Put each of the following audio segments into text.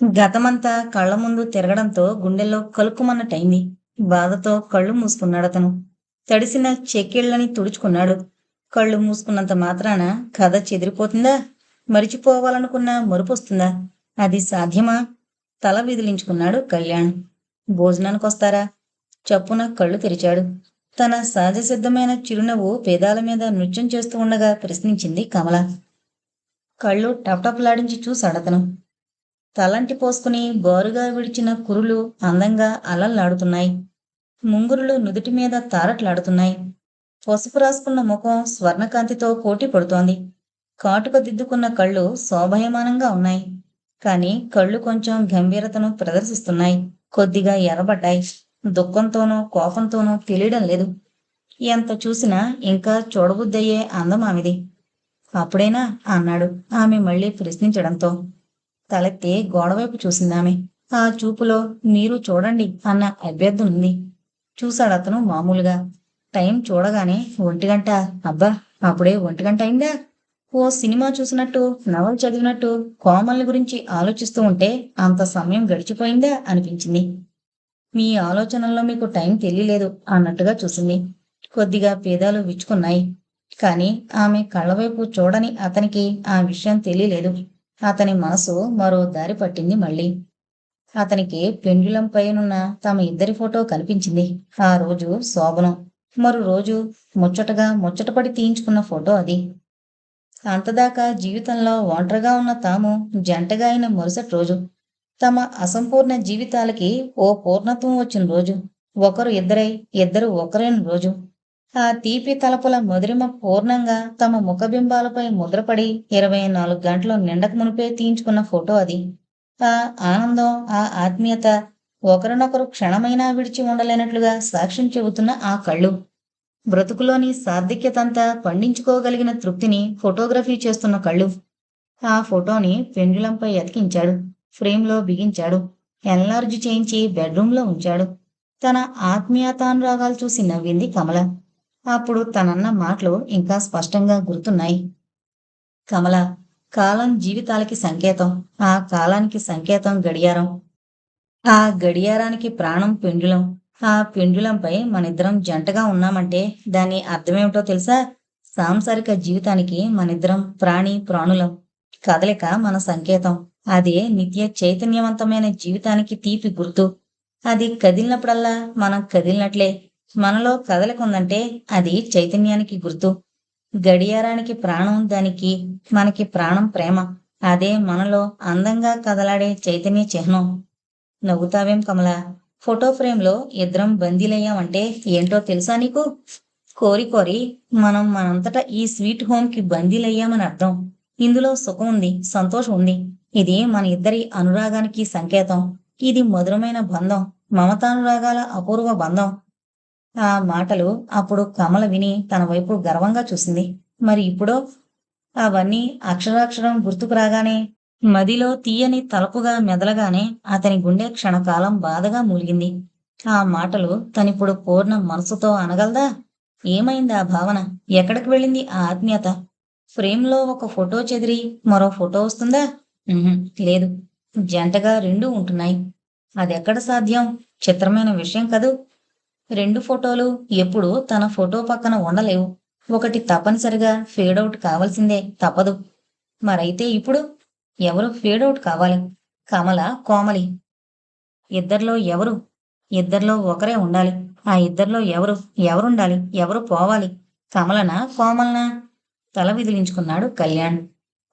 గతమంతా కళ్ళ ముందు తిరగడంతో గుండెల్లో కలుక్కుమన్నటైంది బాధతో కళ్ళు మూసుకున్నాడు అతను తడిసిన చెక్కిళ్ళని తుడుచుకున్నాడు. కళ్ళు మూసుకున్నంత మాత్రాన కథ చెదిరిపోతుందా? మరిచిపోవాలనుకున్న మరుపొస్తుందా అది సాధ్యమా? తల విదిలించుకున్నాడు కళ్యాణ్. భోజనానికి వస్తారా చప్పున కళ్ళు తెరిచాడు. తన సహజ సిద్ధమైన చిరునవ్వు పేదాల మీద నృత్యం చేస్తూ ఉండగా ప్రశ్నించింది కమల. కళ్ళు టప్టప్లాడించి చూశాడతను. తలంటి పోసుకుని బోరుగా విడిచిన కురులు అందంగా అలల్లాడుతున్నాయి. ముంగురులు నుదుటి మీద తారట్లాడుతున్నాయి. పసుపు రాసుకున్న ముఖం స్వర్ణకాంతితో పోటీ పడుతోంది. కాటుక దిద్దుకున్న కళ్ళు శోభయమానంగా ఉన్నాయి. కాని కళ్ళు కొంచెం గంభీరతను ప్రదర్శిస్తున్నాయి. కొద్దిగా ఎర్రబడ్డాయి. దుఃఖంతోనూ కోపంతోనూ తెలియడం లేదు. ఎంత చూసినా ఇంకా చూడబుద్దయ్యే అందం ఆమెది అప్పుడేనా? అన్నాడు ఆమె మళ్ళీ ప్రశ్నించడంతో. తలెత్తి గోడవైపు చూసిందామె. ఆ చూపులో మీరు చూడండి అన్న అభ్యర్థం ఉంది చూశాడతను మామూలుగా. టైం చూడగానే ఒంటి గంట అబ్బా అప్పుడే ఒంటి గంట అయిందా? ఓ సినిమా చూసినట్టు నవలు చదివినట్టు కోమల్ని గురించి ఆలోచిస్తూ ఉంటే అంత సమయం గడిచిపోయిందా? అనిపించింది. మీ ఆలోచనల్లో మీకు టైం తెలియలేదు అన్నట్టుగా చూసింది. కొద్దిగా పేదాలు విచ్చుకున్నాయి. కానీ ఆమె కళ్ళవైపు చూడని అతనికి ఆ విషయం తెలియలేదు. అతని మనసు మరో దారి పట్టింది మళ్ళీ. అతనికి పెండ్యులం పైనున్న తమ ఇద్దరి ఫోటో కనిపించింది. ఆ రోజు శోభనం. మరో రోజు ముచ్చటగా ముచ్చటపడి తీయించుకున్న ఫోటో అది. అంతదాకా జీవితంలో ఒంటరిగా ఉన్న తాము జంటగా అయిన మరుసటి రోజు. తమ అసంపూర్ణ జీవితాలకి ఓ పూర్ణత్వం వచ్చిన రోజు. ఒకరు ఇద్దరై ఇద్దరు ఒకరైన రోజు. ఆ తీపి తలపుల మధురిమ పూర్ణంగా తమ ముఖబింబాలపై ముద్రపడి ఇరవై నాలుగు గంటలు నిండక మునిపే తీయించుకున్న ఫోటో అది. ఆ ఆనందం ఆ ఆత్మీయత ఒకరినొకరు క్షణమైనా విడిచి ఉండలేనట్లుగా సాక్ష్యం చెబుతున్న ఆ కళ్ళు. బ్రతుకులోని సార్థక్యతంతా పండించుకోగలిగిన తృప్తిని ఫోటోగ్రఫీ చేస్తున్న కళ్ళు. ఆ ఫోటోని పెండులంపై అతికించాడు. ఫ్రేమ్లో బిగించాడు. ఎన్లార్జ్ చేయించి బెడ్రూమ్లో ఉంచాడు. తన ఆత్మీయతానురాగాలు చూసి నవ్వింది కమల. అప్పుడు తనన్న మాటలు ఇంకా స్పష్టంగా గుర్తున్నాయి. కమల కాలం జీవితాలకి సంకేతం. ఆ కాలానికి సంకేతం గడియారం. ఆ గడియారానికి ప్రాణం పెండులం. ఆ పెండులంపై మనిద్దరం జంటగా ఉన్నామంటే దాని అర్థమేమిటో తెలుసా? సాంసారిక జీవితానికి మనిద్దరం ప్రాణి ప్రాణులం. కదలిక మన సంకేతం. అదే నిత్య చైతన్యవంతమైన జీవితానికి తీపి గుర్తు. అది కదిలినప్పుడల్లా మనం కదిలినట్లే. మనలో కదలకుందంటే అది చైతన్యానికి గుర్తు. గడియారానికి ప్రాణం దానికి మనకి ప్రాణం ప్రేమ. అదే మనలో అందంగా కదలాడే చైతన్య చిహ్నం. నవ్వుతావేం కమల? ఫోటో ఫ్రేమ్లో ఇద్దరం బందీలయ్యామంటే ఏంటో తెలుసా నీకు? కోరి కోరి మనం మనంతటా ఈ స్వీట్ హోమ్కి బందీలయ్యామని అర్థం. ఇందులో సుఖం ఉంది సంతోషం ఉంది. ఇది మన ఇద్దరి అనురాగానికి సంకేతం. ఇది మధురమైన బంధం మమతానురాగాల అపూర్వ బంధం. ఆ మాటలు అప్పుడు కమల విని తన వైపు గర్వంగా చూసింది. మరి ఇప్పుడో? అవన్నీ అక్షరాక్షరం గుర్తుకు రాగానే మదిలో తీయని తలపుగా మెదలగానే అతని గుండె క్షణకాలం బాధగా మూలిగింది. ఆ మాటలు తనిప్పుడు పూర్ణ మనసుతో అనగలదా? ఏమైంది ఆ భావన? ఎక్కడికి వెళ్ళింది ఆ ఆత్మీయత? ఫ్రేమ్లో ఒక ఫోటో చెదిరి మరో ఫోటో వస్తుందా? లేదు. జంటగా రెండూ ఉంటున్నాయి. అదెక్కడ సాధ్యం? చిత్రమైన విషయం కదూ? రెండు ఫోటోలు ఎప్పుడూ తన ఫోటో పక్కన ఉండలేవు. ఒకటి తప్పనిసరిగా ఫేడౌట్ కావాల్సిందే తప్పదు. మరైతే ఇప్పుడు ఎవరు ఫేడౌట్ కావాలి? కమల కోమలి. ఇద్దరిలో ఎవరు? ఇద్దరిలో ఒకరే ఉండాలి. ఆ ఇద్దరిలో ఎవరు? ఎవరుండాలి? ఎవరు పోవాలి? కమలనా కోమలనా? తల విదిలించుకున్నాడు కళ్యాణ్.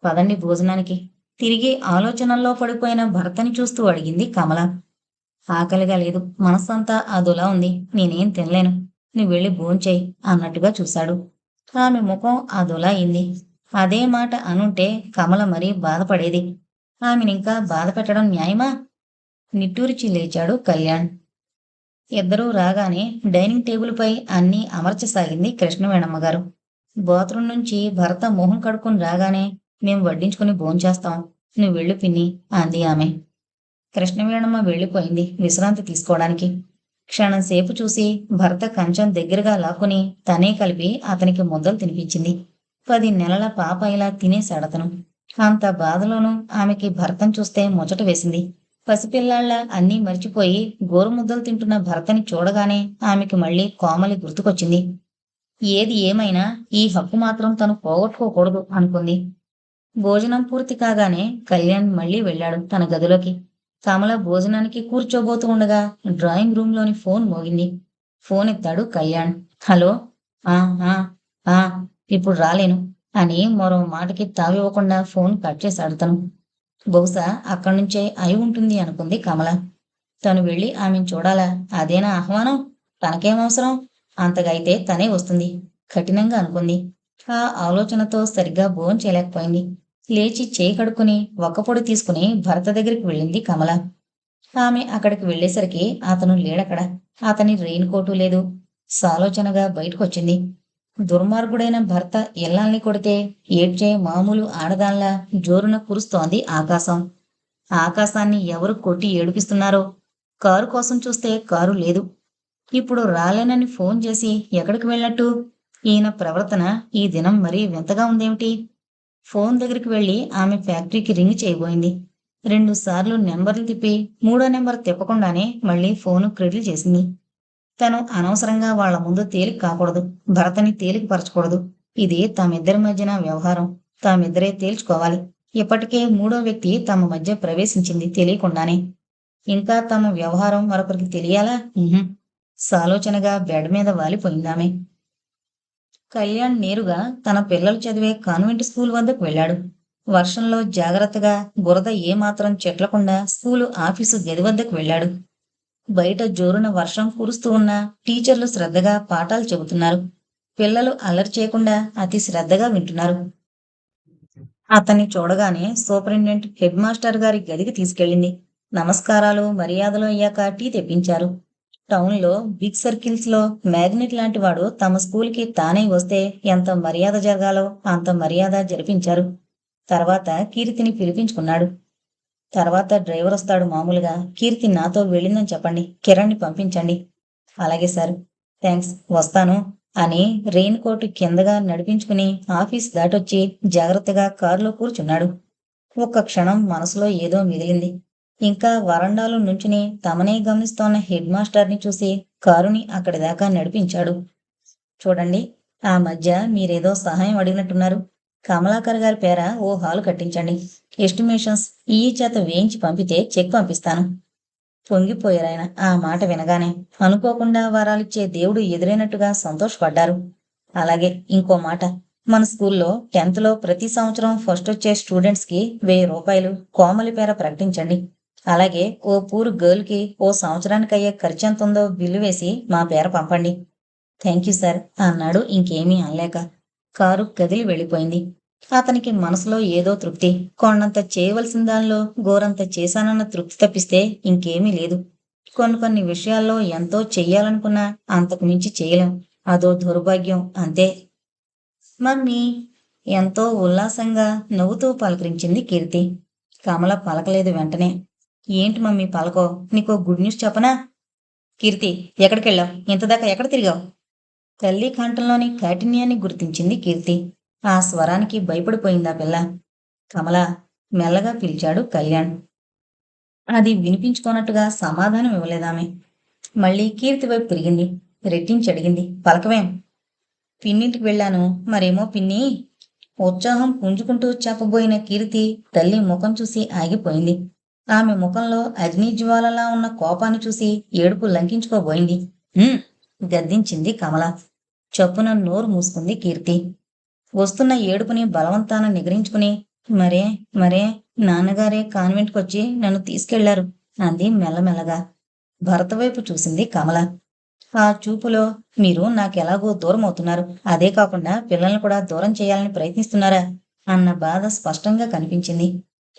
పదండి భోజనానికి. తిరిగి ఆలోచనల్లో పడిపోయిన భర్తని చూస్తూ అడిగింది కమల. ఆకలిగా లేదు. మనస్సంతా అదోలా ఉంది. నేనేం తినలేను. నువ్వు వెళ్ళి భోంచేయి అన్నట్టుగా చూశాడు. ఆమె ముఖం అదోలా అయింది. అదే మాట అనుంటే కమల మరీ బాధపడేది. ఆమెనింకా బాధ పెట్టడం న్యాయమా? నిట్టూరిచి లేచాడు కళ్యాణ్. ఇద్దరూ రాగానే డైనింగ్ టేబుల్పై అన్నీ అమర్చసాగింది కృష్ణవేణమ్మ గారు. బాత్రూం నుంచి భర్త మొహం కడుక్కుని రాగానే మేము వడ్డించుకుని భోంచేస్తాం. నువ్వు వెళ్ళు పిన్ని అంది ఆమె. కృష్ణవేణమ్మ వెళ్ళిపోయింది విశ్రాంతి తీసుకోవడానికి. క్షణం సేపు చూసి భర్త కంచం దగ్గరగా లాక్కుని తనే కలిపి అతనికి ముద్దలు తినిపించింది. పది నెలల పాప ఇలా తినేశాడతను అంత బాధలోనూ ఆమెకి భర్తను చూస్తే ముచ్చట వేసింది. పసిపిల్లాళ్ళ అన్నీ మర్చిపోయి గోరుముద్దలు తింటున్న భర్తని చూడగానే ఆమెకి మళ్ళీ కోమలి గుర్తుకొచ్చింది. ఏది ఏమైనా ఈ హక్కు మాత్రం తను పోగొట్టుకోకూడదు అనుకుంది. భోజనం పూర్తి కాగానే కళ్యాణ్ మళ్ళీ వెళ్ళాడు తన గదిలోకి. కమల భోజనానికి కూర్చోబోతూ ఉండగా డ్రాయింగ్ రూమ్లోని ఫోన్ మోగింది. ఫోన్ ఎత్తాడు కళ్యాణ్. హలో? ఆ ఆ ఇప్పుడు రాలేను అని మరో మాటకి తావివ్వకుండా ఫోన్ కట్ చేశాడు తను. బహుశా అక్కడి నుంచే అయి ఉంటుంది అనుకుంది కమల. తను వెళ్ళి ఆమెను చూడాలా? అదేనా ఆహ్వానం? తనకేం అవసరం? అంతగా అయితే తనే వస్తుంది. కఠినంగా అనుకుంది. ఆ ఆలోచనతో సరిగ్గా భోజనం చేయలేకపోయింది. లేచి చేయి కడుక్కుని ఒక్కపొడి తీసుకుని భర్త దగ్గరికి వెళ్ళింది కమల. ఆమె అక్కడికి వెళ్ళేసరికి అతను లేడక్కడ. అతని రెయిన్ కోటు లేదు. సాలోచనగా బయటకొచ్చింది. దుర్మార్గుడైన భర్త ఇల్లాల్ని కొడితే ఏడ్చే మామూలు ఆడదాన్లా జోరున కురుస్తోంది ఆకాశం. ఆకాశాన్ని ఎవరు కొట్టి ఏడిపిస్తున్నారో? కారు కోసం చూస్తే కారు లేదు. ఇప్పుడు రాలేనని ఫోన్ చేసి ఎక్కడికి వెళ్ళినట్టు? ఈయన ప్రవర్తన ఈ దినం మరీ వింతగా ఉందేమిటి? ఫోన్ దగ్గరికి వెళ్ళి ఆమె ఫ్యాక్టరీకి రింగ్ చేయబోయింది. రెండు సార్లు నెంబర్లు తిప్పి మూడో నెంబర్ తిప్పకుండానే మళ్ళీ ఫోను క్రెడిల్ చేసింది. తను అనవసరంగా వాళ్ళ ముందు తేలిక కాకూడదు భరతని తేలిక పరచకూడదు. ఇది తమిద్దరి మధ్యన వ్యవహారం. తామిద్దరే తేల్చుకోవాలి. ఇప్పటికే మూడో వ్యక్తి తమ మధ్య ప్రవేశించింది తెలియకుండానే. ఇంకా తమ వ్యవహారం మరొకరికి తెలియాలా? సాలోచనగా బెడ్ మీద వాలిపోయిందామే. కళ్యాణ్ నేరుగా తన పిల్లలు చదివే కాన్వెంట్ స్కూల్ వద్దకు వెళ్ళాడు. వర్షంలో జాగ్రత్తగా బురద ఏమాత్రం చెట్లకుండా స్కూలు ఆఫీసు గది వద్దకు వెళ్ళాడు. బయట జోరున వర్షం కురుస్తూ ఉన్న టీచర్లు శ్రద్ధగా పాఠాలు చెబుతున్నారు. పిల్లలు అల్లరి చేయకుండా అతి శ్రద్ధగా వింటున్నారు. అతన్ని చూడగానే సూపరింటెండెంట్ హెడ్ మాస్టర్ గారి గదికి తీసుకెళ్ళింది. నమస్కారాలు మర్యాదలు అయ్యాక టీ తెప్పించారు. టౌన్లో బిగ్ సర్కిల్స్లో మ్యాగ్నెట్ లాంటి వాడు తమ స్కూల్కి తానే వస్తే ఎంత మర్యాద జరగాలో అంత మర్యాద జరిపించారు. తర్వాత కీర్తిని పిలిపించుకున్నాడు. తర్వాత డ్రైవర్ వస్తాడు మామూలుగా. కీర్తి నాతో వెళ్ళిందని చెప్పండి. కిరణ్ని పంపించండి. అలాగే సార్. థ్యాంక్స్ వస్తాను అని రెయిన్ కోట్ కిందగా నడిపించుకుని ఆఫీస్ దాటొచ్చి జాగ్రత్తగా కారులో కూర్చున్నాడు. ఒక్క క్షణం మనసులో ఏదో మిగిలింది. ఇంకా వరండాలో నుంచుని తమనే గమనిస్తోన్న హెడ్ మాస్టర్ని చూసి కారుని అక్కడి దాకా నడిపించాడు. చూడండి ఆ మధ్య మీరేదో సహాయం అడిగినట్టున్నారు. కమలాకర్ గారి పేర ఓ హాలు కట్టించండి. ఎస్టిమేషన్స్ ఈ చేత వేయించి పంపితే చెక్ పంపిస్తాను. పొంగిపోయారాయన ఆ మాట వినగానే. అనుకోకుండా వరాలిచ్చే దేవుడు ఎదురైనట్టుగా సంతోషపడ్డారు. అలాగే ఇంకో మాట. మన స్కూల్లో టెన్త్లో ప్రతి సంవత్సరం ఫస్ట్ వచ్చే స్టూడెంట్స్కి వెయ్యి రూపాయలు కోమలి పేర ప్రకటించండి. అలాగే ఓ పూర్ గర్ల్కి ఓ సంవత్సరానికి అయ్యే ఖర్చు ఎంత ఉందో బిల్లు వేసి మా పేర పంపండి. థ్యాంక్ యూ సార్ అన్నాడు ఇంకేమీ అనలేక. కారు కదిలి వెళ్ళిపోయింది. అతనికి మనసులో ఏదో తృప్తి. కొండంత చేయవలసిన దానిలో గోరంత చేశానన్న తృప్తి తప్పిస్తే ఇంకేమీ లేదు. కొన్ని కొన్ని విషయాల్లో ఎంతో చెయ్యాలనుకున్నా అంతకు మించి చేయలేం. అదో దౌర్భాగ్యం అంతే. మమ్మీ ఎంతో ఉల్లాసంగా నవ్వుతూ పలకరించింది కీర్తి. కమల పలకలేదు వెంటనే. ఏంటి మమ్మీ పలకో? నీకో గుడ్ న్యూస్ చెప్పనా? కీర్తి ఎక్కడికెళ్ళావు? ఇంతదాకా ఎక్కడ తిరిగావు? తల్లి కంఠంలోని కాఠిన్యాన్ని గుర్తించింది కీర్తి. ఆ స్వరానికి భయపడిపోయిందా పిల్ల? కమల మెల్లగా పిలిచాడు కళ్యాణ్. అది వినిపించుకోనట్టుగా సమాధానం ఇవ్వలేదామె. మళ్ళీ కీర్తి వైపు తిరిగింది. రెట్టించి అడిగింది. పలకవేం? పిన్నింటికి వెళ్ళాను. మరేమో పిన్ని? ఉత్సాహం పుంజుకుంటూ చెప్పబోయిన కీర్తి తల్లి ముఖం చూసి ఆగిపోయింది. ఆమె ముఖంలో అగ్నిజ్వాలలా ఉన్న కోపాన్ని చూసి ఏడుపు లంకించుకోబోయింది. గద్దించింది కమల. చప్పున నోరు మూసుకుంది కీర్తి. వస్తున్న ఏడుపుని బలవంతాన నిగ్రహించుకుని మరే మరే నాన్నగారే కాన్వెంట్కొచ్చి నన్ను తీసుకెళ్ళారు అంది మెల్లమెల్లగా. భరత వైపు చూసింది కమల. ఆ చూపులో మీరు నాకెలాగో దూరం అవుతున్నారు అదే కాకుండా పిల్లల్ని కూడా దూరం చేయాలని ప్రయత్నిస్తున్నారా? అన్న బాధ స్పష్టంగా కనిపించింది.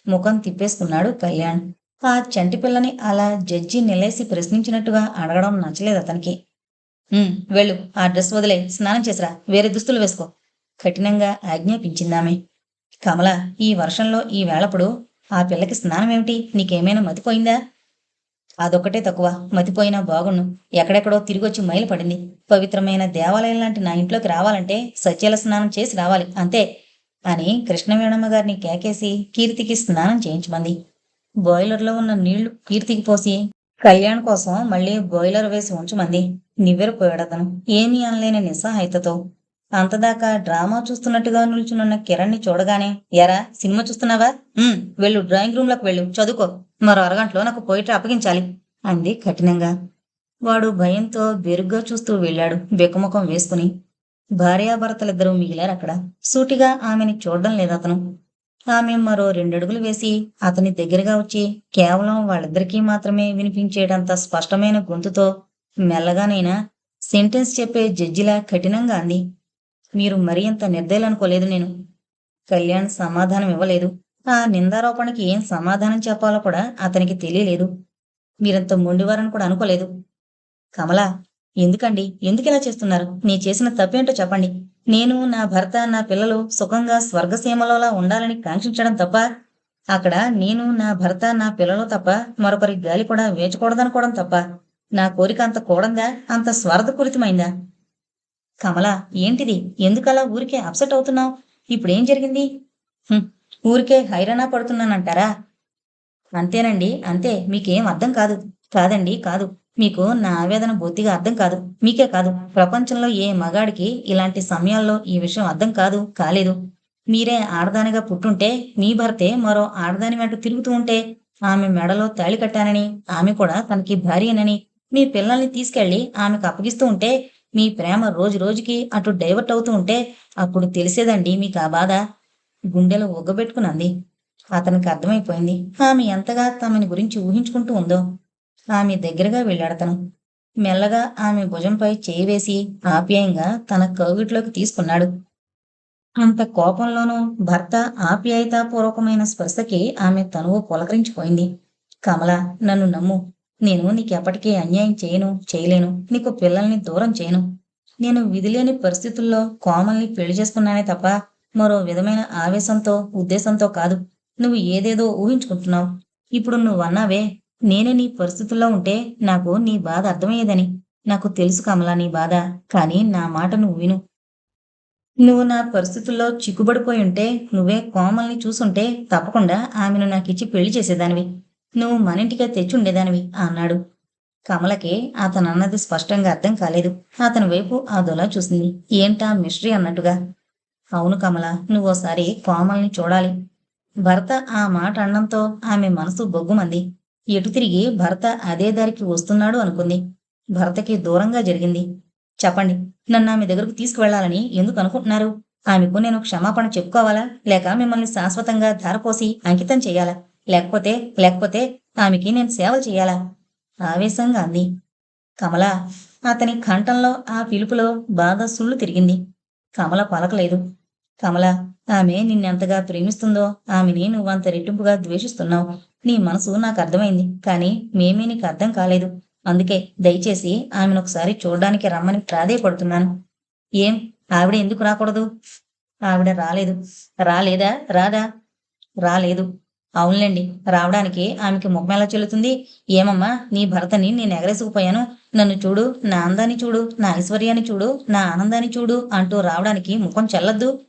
ముఖం తిప్పేసుకున్నాడు కళ్యాణ్. ఆ చంటి పిల్లని అలా జడ్జి నిలేసి ప్రశ్నించినట్టుగా అడగడం నచ్చలేదు అతనికి. వెళ్ళు ఆ డ్రెస్ వదిలే స్నానం చేసిరా వేరే దుస్తులు వేసుకో కఠినంగా ఆజ్ఞాపించిందామె. కమల ఈ వర్షంలో ఈ వేళప్పుడు ఆ పిల్లకి స్నానం ఏమిటి నీకేమైనా మతిపోయిందా? అదొక్కటే తక్కువ మతిపోయినా బాగుండు. ఎక్కడెక్కడో తిరిగొచ్చి మైలు పడింది పవిత్రమైన దేవాలయం లాంటి నా ఇంట్లోకి రావాలంటే సత్యాల స్నానం చేసి రావాలి అంతే. అని కృష్ణవేణమ్మ గారిని కేకేసి కీర్తికి స్నానం చేయించమంది. బాయిలర్లో ఉన్న నీళ్ళు కీర్తికి పోసి కళ్యాణ్ కోసం మళ్ళీ బాయిలర్ వేసి ఉంచమంది. నివ్వెరపోయాడతను ఏమీ అనలేని నిస్సహాయితతో. అంతదాకా డ్రామా చూస్తున్నట్టుగా నిల్చునున్న కిరణ్ని చూడగానే ఎరా సినిమా చూస్తున్నావా? వెళ్ళు డ్రాయింగ్ రూమ్లోకి వెళ్ళు చదువుకో. మరో అరగంటలో నాకు పోయిట అప్పగించాలి అంది కఠినంగా. వాడు భయంతో బెరుగ్గా చూస్తూ వెళ్ళాడు బెక్కుముఖం వేసుకుని. భార్యాభర్తలిద్దరూ మిగిలారు అక్కడ సూటిగా ఆమెని చూడడం లేదతను. ఆమె మరో రెండడుగులు వేసి అతని దగ్గరగా వచ్చి కేవలం వాళ్ళిద్దరికీ మాత్రమే వినిపించేటంత స్పష్టమైన గొంతుతో మెల్లగానైనా సెంటెన్స్ చెప్పే జడ్జిలా కఠినంగా అంది. మీరు మరీ అంత నిర్దయలనుకోలేదు నేను. కళ్యాణ్ సమాధానం ఇవ్వలేదు. ఆ నిందారోపణకి ఏం సమాధానం చెప్పాలో కూడా అతనికి తెలియలేదు. మీరంత మొండివారని కూడా అనుకోలేదు. కమలా ఎందుకండి? ఎందుకు ఇలా చేస్తున్నారు? నీ చేసిన తప్పేంటో చెప్పండి. నేను నా భర్త నా పిల్లలు సుఖంగా స్వర్గసీమలోలా ఉండాలని కాంక్షించడం తప్ప అక్కడ నేను నా భర్త నా పిల్లలు తప్ప మరొకరి గాలి కూడా వేచకూడదనుకోవడం తప్ప నా కోరిక అంత కూడందా అంత స్వార్థపూరితమైందా? కమల ఏంటిది? ఎందుకలా ఊరికే అప్సెట్ అవుతున్నావు? ఇప్పుడేం జరిగింది? ఊరికే హైరానా పడుతున్నానంటారా? అంతేనండి అంతే మీకేం అర్థం కాదు. కాదండి కాదు. మీకు నా ఆవేదన బొత్తిగా అర్థం కాదు. మీకే కాదు. ప్రపంచంలో ఏ మగాడికి ఇలాంటి సమయాల్లో ఈ విషయం అర్థం కాదు కాలేదు. మీరే ఆడదానిగా పుట్టుంటే మీ భర్తే మరో ఆడదాని వెంట తిరుగుతూ ఉంటే ఆమె మెడలో తాళి కట్టానని ఆమె కూడా తనకి భార్యనని మీ పిల్లల్ని తీసుకెళ్ళి ఆమెకు అప్పగిస్తూ ఉంటే మీ ప్రేమ రోజు రోజుకి అటు డైవర్ట్ అవుతూ ఉంటే అప్పుడు తెలిసేదండి మీకు ఆ బాధ. గుండెలో ఒగ్గబెట్టుకునంది అతనికి అర్థమైపోయింది. ఆమె ఎంతగా తమని గురించి ఊహించుకుంటూ ఉందో. ఆమె దగ్గరగా వెళ్ళాడతను. మెల్లగా ఆమె భుజంపై చేయి వేసి ఆప్యాయంగా తన కౌగిట్లోకి తీసుకున్నాడు. అంత కోపంలోనూ భర్త ఆప్యాయతాపూర్వకమైన స్పర్శకి ఆమె తనువు పులకరించిపోయింది. కమల నన్ను నమ్ము. నేను నీకెప్పటికీ అన్యాయం చేయను చేయలేను. నీకు పిల్లల్ని దూరం చేయను. నేను విధిలేని పరిస్థితుల్లో కోమల్ని పెళ్ళి చేసుకున్నానే తప్ప మరో విధమైన ఆవేశంతో ఉద్దేశంతో కాదు. నువ్వు ఏదేదో ఊహించుకుంటున్నావు. ఇప్పుడు నువ్వన్నావే నేనే నీ పరిస్థితుల్లో ఉంటే నాకు నీ బాధ అర్థమయ్యేదని. నాకు తెలుసు కమలా నీ బాధ కానీ నా మాట నువ్వు విను. నువ్వు నా పరిస్థితుల్లో చిక్కుబడిపోయి ఉంటే నువ్వే కోమల్ని చూసుంటే తప్పకుండా ఆమెను నాకిచ్చి పెళ్ళి చేసేదానివి. నువ్వు మన ఇంటికే తెచ్చి ఉండేదానివి అన్నాడు. కమలకి అతను అన్నది స్పష్టంగా అర్థం కాలేదు. అతని వైపు అదోలా చూసింది. ఏంటా మిస్టరీ అన్నట్టుగా. అవును కమల నువ్వోసారి కోమల్ని చూడాలి. భర్త ఆ మాట అనడంతో ఆమె మనసు బొగ్గుమంది. ఎటు తిరిగి భర్త అదే దారికి వస్తున్నాడు అనుకుంది. భర్తకి దూరంగా జరిగింది. చెప్పండి నన్ను ఆమె దగ్గరకు తీసుకువెళ్ళాలని ఎందుకు అనుకుంటున్నారు? ఆమెకు నేను క్షమాపణ చెప్పుకోవాలా? లేక మిమ్మల్ని శాశ్వతంగా ధారపోసి అంకితం చేయాలా? లేకపోతే లేకపోతే ఆమెకి నేను సేవలు చేయాలా? ఆవేశంగా అంది. కమల అతని కంఠంలో ఆ పిలుపులో బాధ సుళ్ళు తిరిగింది. కమల పలకలేదు. కమల ఆమె నిన్నెంతగా ప్రేమిస్తుందో ఆమెని నువ్వంత రెట్టింపుగా ద్వేషిస్తున్నావు. నీ మనసు నాకు అర్థమైంది కానీ మేమీ నీకు అర్థం కాలేదు. అందుకే దయచేసి ఆమెను ఒకసారి చూడడానికి రమ్మని ప్రాధేయపడుతున్నాను. ఏం? ఆవిడ ఎందుకు రాకూడదు? ఆవిడ రాలేదు. రాలేదా? రాదా? రాలేదు. అవునులేండి రావడానికి ఆమెకి ముఖం ఎలా చెల్లుతుంది? ఏమమ్మా నీ భర్తని నేను ఎగరేసుకుపోయాను. నన్ను చూడు నా అందాన్ని చూడు నా ఐశ్వర్యాన్ని చూడు నా ఆనందాన్ని చూడు అంటూ రావడానికి ముఖం చెల్లద్దు.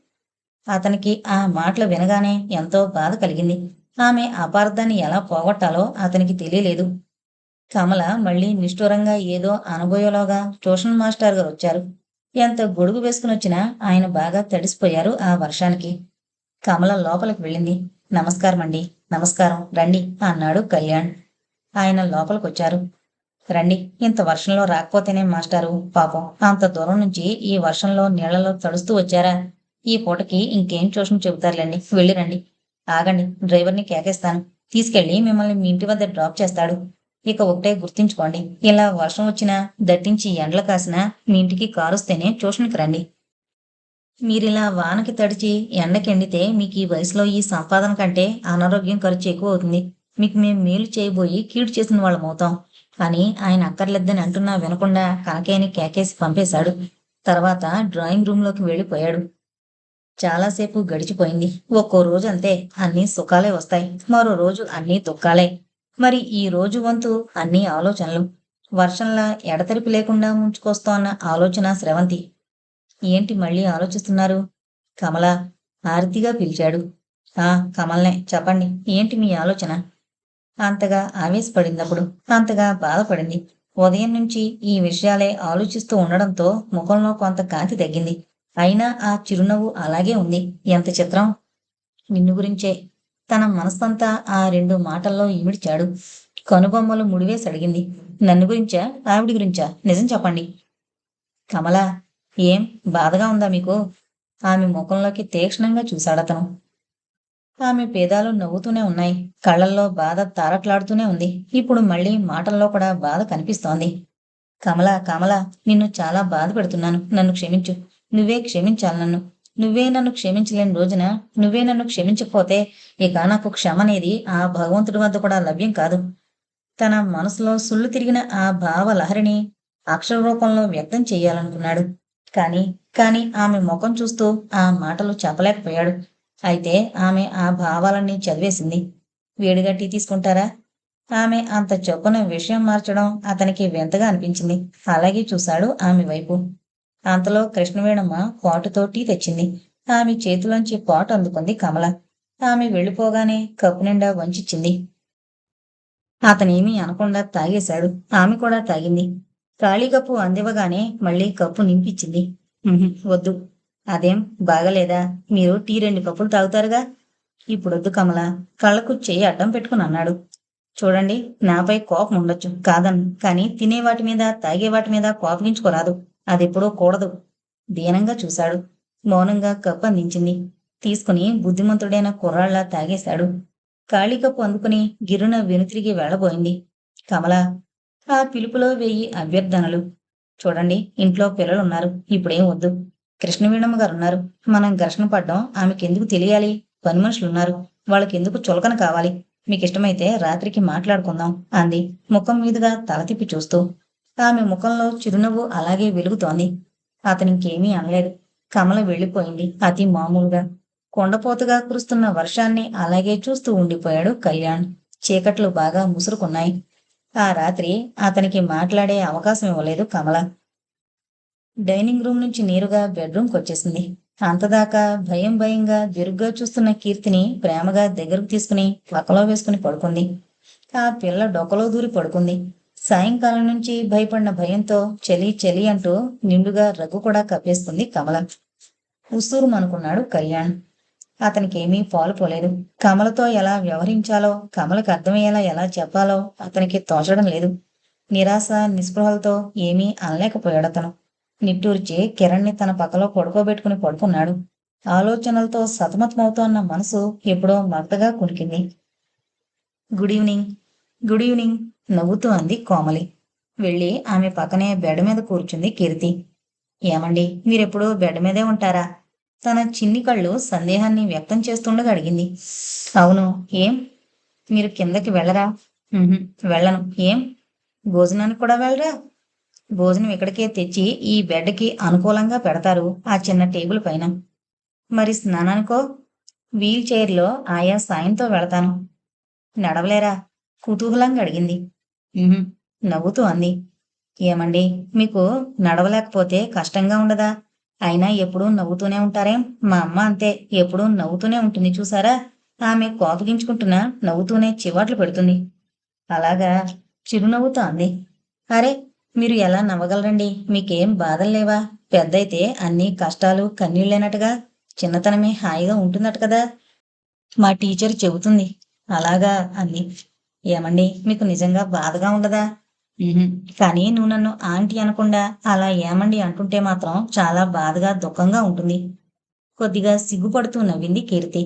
అతనికి ఆ మాటలు వినగానే ఎంతో బాధ కలిగింది. ఆమె అపార్థాన్ని ఎలా పోగొట్టాలో అతనికి తెలియలేదు. కమల మళ్ళీ నిష్ఠూరంగా ఏదో అనబోయేలోగా ట్యూషన్ మాస్టర్ గారు వచ్చారు. ఎంత గొడుగు వేసుకుని వచ్చినా ఆయన బాగా తడిసిపోయారు ఆ వర్షానికి. కమల లోపలికి వెళ్ళింది. నమస్కారం అండి నమస్కారం రండి అన్నాడు కళ్యాణ్. ఆయన లోపలికి వచ్చారు. రండి ఇంత వర్షంలో రాకపోతేనే మాస్టారు పాపం. అంత దూరం నుంచి ఈ వర్షంలో నీళ్ళలో తడుస్తూ వచ్చారా? ఈ పూటకి ఇంకేం ట్యూషన్ చెబుతారులేండి వెళ్ళి రండి. ఆగండి డ్రైవర్ని కేకేస్తాను. తీసుకెళ్ళి మిమ్మల్ని మీ ఇంటి వద్ద డ్రాప్ చేస్తాడు. ఇక ఒకటే గుర్తుంచుకోండి ఇలా వర్షం వచ్చినా దట్టించి ఎండలు కాసినా మీ ఇంటికి కారుస్తేనే ట్యూషన్కి రండి. మీరిలా వానకి తడిచి ఎండకెండితే మీకు ఈ వయసులో ఈ సంపాదన కంటే అనారోగ్యం ఖర్చు ఎక్కువ అవుతుంది. మీకు మేము మేలు చేయబోయి కీడు చేసిన వాళ్ళం అవుతాం. కానీ ఆయన అక్కర్లేద్దని అంటున్నా వినకుండా కనకేని కేకేసి పంపేశాడు. తర్వాత డ్రాయింగ్ రూమ్లోకి వెళ్ళిపోయాడు. చాలాసేపు గడిచిపోయింది. ఒక్కో రోజు అంతే అన్ని సుఖాలే వస్తాయి. మరో రోజు అన్ని దుఃఖాలే. మరి ఈ రోజు వంతు అన్ని ఆలోచనలు. వర్షంలా ఎడతెరిపి లేకుండా ముంచుకొస్తోన్న ఆలోచన స్రవంతి ఏంటి మళ్ళీ ఆలోచిస్తున్నారు? కమల ఆర్తిగా పిలిచాడు. ఆ కమల్నే చెప్పండి. ఏంటి మీ ఆలోచన? అంతగా ఆవేశపడిందప్పుడు అంతగా బాధపడింది. ఉదయం నుంచి ఈ విషయాలే ఆలోచిస్తూ ఉండడంతో ముఖంలో కొంత కాంతి తగ్గింది. అయినా ఆ చిరునవ్వు అలాగే ఉంది. ఎంత చిత్రం? నిన్ను గురించే. తన మనస్సంతా ఆ రెండు మాటల్లో ఇమిడ్చాడు. కనుబొమ్మలు ముడివేసి అడిగింది నన్ను గురించా? ఆవిడ గురించా? నిజం చెప్పండి. కమల ఏం? బాధగా ఉందా మీకు? ఆమె ముఖంలోకి తీక్షణంగా చూశాడతను. ఆమె పేదాలు నవ్వుతూనే ఉన్నాయి. కళ్ళల్లో బాధ తారట్లాడుతూనే ఉంది. ఇప్పుడు మళ్ళీ మాటల్లో కూడా బాధ కనిపిస్తోంది. కమల కమల నిన్ను చాలా బాధ పెడుతున్నాను. నన్ను క్షమించు. నువ్వే క్షమించాలి నన్ను. నువ్వే నన్ను క్షమించలేని రోజున నువ్వే నన్ను క్షమించకపోతే ఇక నాకు క్షమ అనేది ఆ భగవంతుడి వద్ద కూడా లభ్యం కాదు. తన మనసులో సుళ్ళు తిరిగిన ఆ భావ లహరిని అక్షర రూపంలో వ్యక్తం చేయాలనుకున్నాడు. కాని కాని ఆమె ముఖం చూస్తూ ఆ మాటలు చెప్పలేకపోయాడు. అయితే ఆమె ఆ భావాలన్నీ చదివేసింది. వేడిగా టీ తీసుకుంటారా? ఆమె అంత చొప్పున విషయం మార్చడం అతనికి వింతగా అనిపించింది. అలాగే చూశాడు ఆమె వైపు. అంతలో కృష్ణవేణమ్మ పాటుతో టీ తెచ్చింది. ఆమె చేతిలోంచి పాటు అందుకుంది కమల. ఆమె వెళ్ళిపోగానే కప్పు నిండా వంచిచ్చింది. అతనేమీ అనకుండా తాగేశాడు. ఆమె కూడా తాగింది. ఖాళీ కప్పు అందివ్వగానే మళ్ళీ కప్పు నింపించింది వద్దు. అదేం బాగలేదా? మీరు టీ రెండు కప్పులు తాగుతారుగా? ఇప్పుడొద్దు కమల. కళ్ళకు చెయ్యి అడ్డం పెట్టుకుని అన్నాడు. చూడండి నాపై కోపం ఉండొచ్చు కాదన్. కానీ తినే వాటి మీద తాగే వాటి మీద కోపగించుకోరాదు. అదెప్పుడూ కూడదు. దీనంగా చూశాడు. మౌనంగా కప్పు అందించింది తీసుకుని బుద్ధిమంతుడైన కుర్రాళ్ళా తాగేశాడు. ఖాళీ కప్పు అందుకుని గిరున వెనుతిరిగి వెళ్ళబోయింది. కమల ఆ పిలుపులో వెయ్యి అభ్యర్థనలు. చూడండి ఇంట్లో పిల్లలున్నారు. ఇప్పుడేం వద్దు. కృష్ణవీణమ్మ గారు ఉన్నారు మనం ఘర్షణ పడ్డం. ఆమెకెందుకు తెలియాలి? పని మనుషులున్నారు. వాళ్ళకెందుకు చులకన కావాలి? మీకు ఇష్టమైతే రాత్రికి మాట్లాడుకుందాం అంది. ముఖం మీదుగా తల తిప్పి చూస్తూ. ఆమె ముఖంలో చిరునవ్వు అలాగే వెలుగుతోంది. అతనికేమీ అనలేదు. కమల వెళ్ళిపోయింది అతి మామూలుగా. కొండపోతగా కురుస్తున్న వర్షాన్ని అలాగే చూస్తూ ఉండిపోయాడు కళ్యాణ్. చీకట్లు బాగా ముసురుకున్నాయి. ఆ రాత్రి అతనికి మాట్లాడే అవకాశం ఇవ్వలేదు కమల. డైనింగ్ రూమ్ నుంచి నేరుగా బెడ్రూమ్కి వచ్చేసింది. అంతదాకా భయం భయంగా బిరుగ్గా చూస్తున్న కీర్తిని ప్రేమగా దగ్గరకు తీసుకుని పక్కలో వేసుకుని పడుకుంది. ఆ పిల్ల డొక్కలో దూరి పడుకుంది. సాయంకాలం నుంచి భయపడిన భయంతో చలి చలి అంటూ నిండుగా రగ్గు కూడా కప్పేసుకుంది కమల. ఉసూరు అనుకున్నాడు కళ్యాణ్. అతనికేమీ పాలుపోలేదు కమలతో ఎలా వ్యవహరించాలో కమలకు అర్థమయ్యేలా ఎలా చెప్పాలో అతనికి తోచడం లేదు. నిరాశ నిస్పృహలతో ఏమీ అనలేకపోయాడు అతను. నిట్టూర్చి కిరణ్ని తన పక్కలో పడుకోబెట్టుకుని పడుకున్నాడు. ఆలోచనలతో సతమతమవుతోన్న మనసు ఎప్పుడో మగతగా కునికింది. Good evening. Good evening. నవ్వుతూ అంది కోమలి. వెళ్ళి ఆమె పక్కనే బెడ్ మీద కూర్చుంది కీర్తి. ఏమండి మీరెప్పుడూ బెడ్ మీదే ఉంటారా? తన చిన్ని కళ్ళు సందేహాన్ని వ్యక్తం చేస్తుండగా అడిగింది. అవును ఏం? మీరు కిందకి వెళ్ళరా? వెళ్ళను. ఏం? భోజనానికి కూడా వెళ్ళరా? భోజనం ఇక్కడికే తెచ్చి ఈ బెడ్కి అనుకూలంగా పెడతారు ఆ చిన్న టేబుల్ పైన. మరి స్నానానికో? వీల్ చైర్లో ఆయా సాయంతో వెళతాను. నడవలేరా? కుతూహలంగా అడిగింది. నవ్వుతూ అంది. ఏమండి మీకు నడవలేకపోతే కష్టంగా ఉండదా? అయినా ఎప్పుడూ నవ్వుతూనే ఉంటారేం? మా అమ్మ అంతే ఎప్పుడూ నవ్వుతూనే ఉంటుంది చూసారా? ఆమె కోపగించుకుంటున్నా నవ్వుతూనే చివాట్లు పెడుతుంది. అలాగా? చిరునవ్వుతో అంది. అరే మీరు ఎలా నవ్వగలరండి? మీకేం బాధలు లేవా? పెద్దయితే అన్ని కష్టాలు కన్నీళ్ళేనట్టుగా చిన్నతనమే హాయిగా ఉంటుందట కదా? మా టీచర్ చెబుతుంది. అలాగా? అంది. ఏమండి మీకు నిజంగా బాధగా ఉండదా? "ఉహుం, కానీ నువ్వు నన్ను ఆంటీ అనకుండా అలా ఏమండి అంటుంటే మాత్రం చాలా బాధగా దుఃఖంగా ఉంటుంది. కొద్దిగా సిగ్గుపడుతూ నవ్వింది కీర్తి.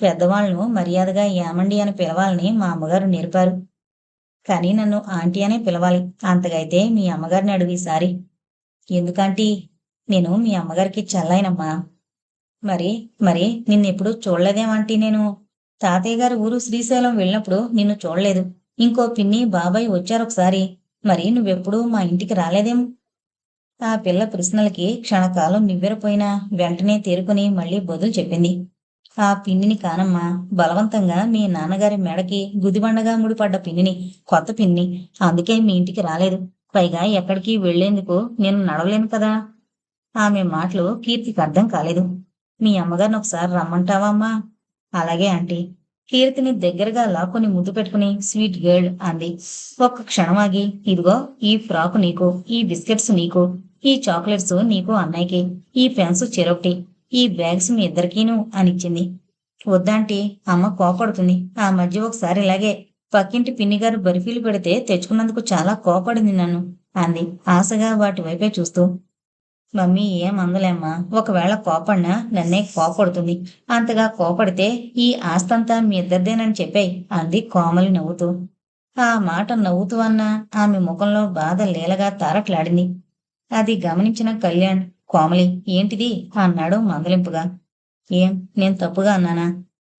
పెద్దవాళ్ళను మర్యాదగా ఏమండి అని పిలవాలని మా అమ్మగారు నేర్పారు. కానీ నన్ను ఆంటీ అనే పిలవాలి. అంతగైతే మీ అమ్మగారిని అడుగు ఈసారి. ఎందుకంటీ? నేను మీ అమ్మగారికి చల్లైనమ్మా. మరి మరి నిన్నెప్పుడు చూడలేదేమంటీ నేను? తాతయ్య గారి ఊరు శ్రీశైలం వెళ్ళినప్పుడు నిన్ను చూడలేదు. ఇంకో పిన్ని బాబాయ్ వచ్చారు ఒకసారి. మరి నువ్వెప్పుడూ మా ఇంటికి రాలేదేం? ఆ పిల్ల ప్రశ్నలకి క్షణకాలం నివ్వెరపోయినా వెంటనే తేరుకుని మళ్ళీ బదులు చెప్పింది. ఆ పిన్నిని కానమ్మా బలవంతంగా మీ నాన్నగారి మెడకి గుదిబండగా ముడిపడ్డ పిన్నిని కొత్త పిన్ని. అందుకే మీ ఇంటికి రాలేదు. పైగా ఎక్కడికి వెళ్ళేందుకు నేను నడవలేను కదా? ఆమె మాటలు కీర్తికి అర్థం కాలేదు. మీ అమ్మగారిని ఒకసారి రమ్మంటావా అమ్మా? అలాగే ఆంటీ కీర్తిని దగ్గరగా లాక్కుని ముద్దు పెట్టుకుని స్వీట్ గర్ల్ అంది. ఒక్క క్షణం ఆగి ఇదిగో ఈ ఫ్రాక్ నీకు ఈ బిస్కెట్స్ నీకు ఈ చాక్లెట్స్ నీకు అన్నయ్యకి ఈ పెన్స్ చెరొకటి ఈ బ్యాగ్స్ మీ ఇద్దరికీను అనిచ్చింది వద్దాంటి అమ్మ కోపడుతుంది. ఆ మధ్య ఒకసారి ఇలాగే పక్కింటి పిన్ని గారు బర్ఫీలు పెడితే తెచ్చుకున్నందుకు చాలా కోపడింది నన్ను అంది. ఆశగా వాటి వైపే చూస్తూ మమ్మీ ఏం అందలేమ్మా ఒకవేళ కోపడినా నన్నే కోపడుతుంది. అంతగా కోపడితే ఈ ఆస్తంతా మీ ఇద్దరిదేనని చెప్పాయి అంది కోమలి నవ్వుతూ. ఆ మాట నవ్వుతూ అన్నా ఆమె ముఖంలో బాధ లీలగా తారట్లాడింది. అది గమనించిన కళ్యాణ్ కోమలి ఏంటిది? అన్నాడు మందలింపుగా. ఏం నేను తప్పుగా అన్నానా?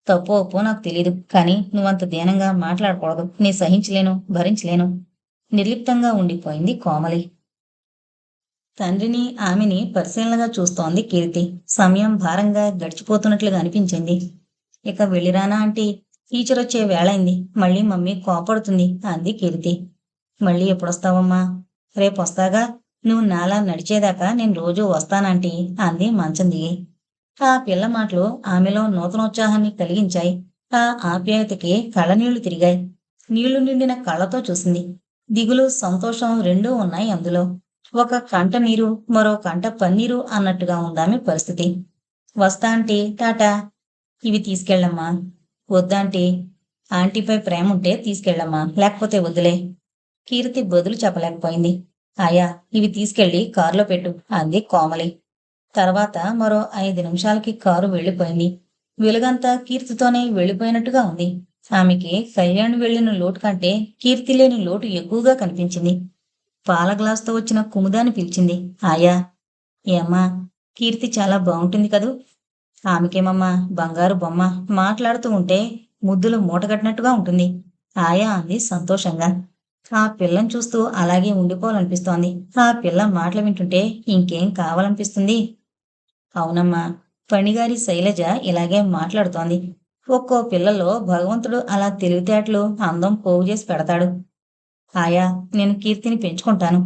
తప్పు ఒప్పో నాకు తెలీదు కానీ నువ్వంత దీనంగా మాట్లాడకూడదు. నీ సహించలేను భరించలేను. నిర్లిప్తంగా ఉండిపోయింది కోమలి. తండ్రిని ఆమెని పరిశీలనగా చూస్తోంది కీర్తి. సమయం భారంగా గడిచిపోతున్నట్లుగా అనిపించింది. ఇక వెళ్ళిరానా అంటే టీచర్ వచ్చే వేళైంది. మళ్ళీ మమ్మీ కోపడుతుంది అంది కీర్తి. మళ్ళీ ఎప్పుడొస్తావమ్మా? రేపు వస్తాగా? నువ్వు నాలా నడిచేదాకా నేను రోజూ వస్తానంటీ అంది మంచం దిగి ఆ పిల్ల మాటలు ఆమెలో నూతనోత్సాహాన్ని కలిగించాయి. ఆ ఆప్యాయతకి కళ్ళనీళ్ళు తిరిగాయి. నీళ్ళు నిండిన కళ్ళతో చూసింది. దిగులు సంతోషం రెండూ ఉన్నాయి అందులో. ఒక కంట నీరు మరో కంట పన్నీరు అన్నట్టుగా ఉందామె పరిస్థితి. వస్తా ఆంటీ టాటా ఇవి తీసుకెళ్ళమ్మా. వద్దంటే ఆంటీపై ప్రేమ ఉంటే తీసుకెళ్ళమ్మా. లేకపోతే వద్దులే. కీర్తి బదులు చెప్పలేకపోయింది. ఆయా ఇవి తీసుకెళ్ళి కారులో పెట్టు అంది కోమలి. తర్వాత మరో ఐదు నిమిషాలకి కారు వెళ్ళిపోయింది. వెలుగంతా కీర్తితోనే వెళ్ళిపోయినట్టుగా ఉంది. ఆమెకి కళ్యాణ్ వెళ్ళిన లోటు కంటే కీర్తి లేని లోటు ఎక్కువగా కనిపించింది. పాల గ్లాస్తో వచ్చిన కుముదాన్ని పిలిచింది. ఆయా ఏమ్మా కీర్తి చాలా బాగుంటుంది కదూ? ఆమెకేమమ్మా బంగారు బొమ్మ మాట్లాడుతూ ఉంటే ముద్దులు మూటగట్టినట్టుగా ఉంటుంది. ఆయా అంది సంతోషంగా. ఆ పిల్లని చూస్తూ అలాగే ఉండిపోవాలనిపిస్తోంది. ఆ పిల్ల మాటలు వింటుంటే ఇంకేం కావాలనిపిస్తుంది? అవునమ్మా పణిగారి శైలజ ఇలాగే మాట్లాడుతోంది. ఒక్కో పిల్లలో భగవంతుడు అలా తెలివితేటలు అందం పోగు చేసి పెడతాడు. ఆయా నేను కీర్తిని పెంచుకుంటాను.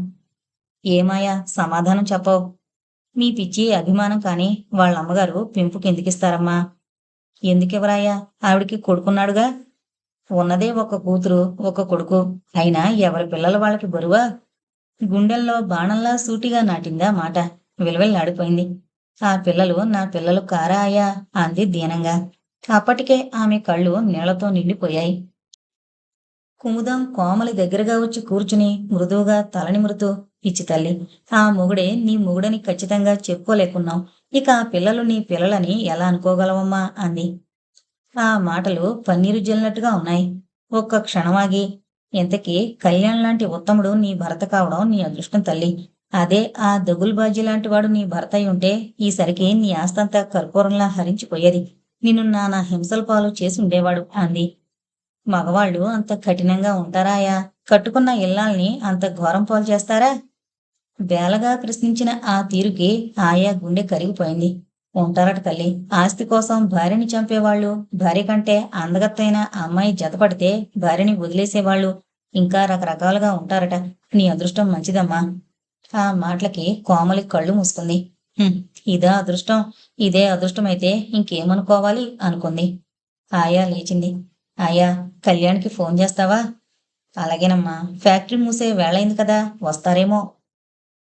ఏమాయా సమాధానం చెప్పవు. మీ పిచ్చి అభిమానం కాని వాళ్ళ అమ్మగారు పెంపు కిందికిస్తారమ్మా. ఎందుకెవరాయా ఆవిడికి కొడుకున్నాడుగా. ఉన్నదే ఒక కూతురు ఒక కొడుకు. అయినా ఎవరి పిల్లల వాళ్ళకి బరువా? గుండెల్లో బాణంలా సూటిగా నాటిందా మాట. విలువెల్లాడిపోయింది. ఆ పిల్లలు నా పిల్లలు కారా అయ్యా అంది దీనంగా. అప్పటికే ఆమె కళ్ళు నీళ్ళతో నిండిపోయాయి. కుముదం కోమలి దగ్గరగా వచ్చి కూర్చుని మృదువుగా తలని మృతు పిచ్చి తల్లి ఆ మొగుడే నీ మొగుడని ఖచ్చితంగా చెప్పుకోలేకున్నావు. ఇక ఆ పిల్లలు నీ పిల్లలని ఎలా అనుకోగలవమ్మా? అంది. ఆ మాటలు పన్నీరు జల్లినట్టుగా ఉన్నాయి. ఒక్క క్షణమాగి ఇంతకీ కళ్యాణ్ లాంటి ఉత్తముడు నీ భర్త కావడం నీ అదృష్టం తల్లి. అదే ఆ దగుల్బాజీ లాంటి వాడు నీ భర్త అయి ఉంటే ఈసరికి నీ ఆస్తంతా కర్పూరంలా హరించిపోయేది. నిన్ను నానా హింసల పాలు చేసి ఉండేవాడు అంది. మగవాళ్ళు అంత కఠినంగా ఉంటారాయా? కట్టుకున్న ఇల్లాల్ని అంత ఘోరం పాలు చేస్తారా? బేలగా ప్రశ్నించిన ఆ తీరుకి ఆయా గుండె కరిగిపోయింది. ఉంటారట తల్లి. ఆస్తి కోసం భార్యని చంపేవాళ్ళు భార్య కంటే అందగత్తైన అమ్మాయి జతపడితే భార్యని వదిలేసేవాళ్ళు ఇంకా రకరకాలుగా ఉంటారట. నీ అదృష్టం మంచిదమ్మా. ఆ మాటలకి కోమలి కళ్ళు మూసుకుంది. ఇదే ఇదా అదృష్టం. ఇదే అదృష్టమైతే ఇంకేమనుకోవాలి? అనుకుంది. ఆయా లేచింది. ఆయా కళ్యాణ్కి ఫోన్ చేస్తావా? అలాగేనమ్మా ఫ్యాక్టరీ మూసే వేళైంది కదా వస్తారేమో.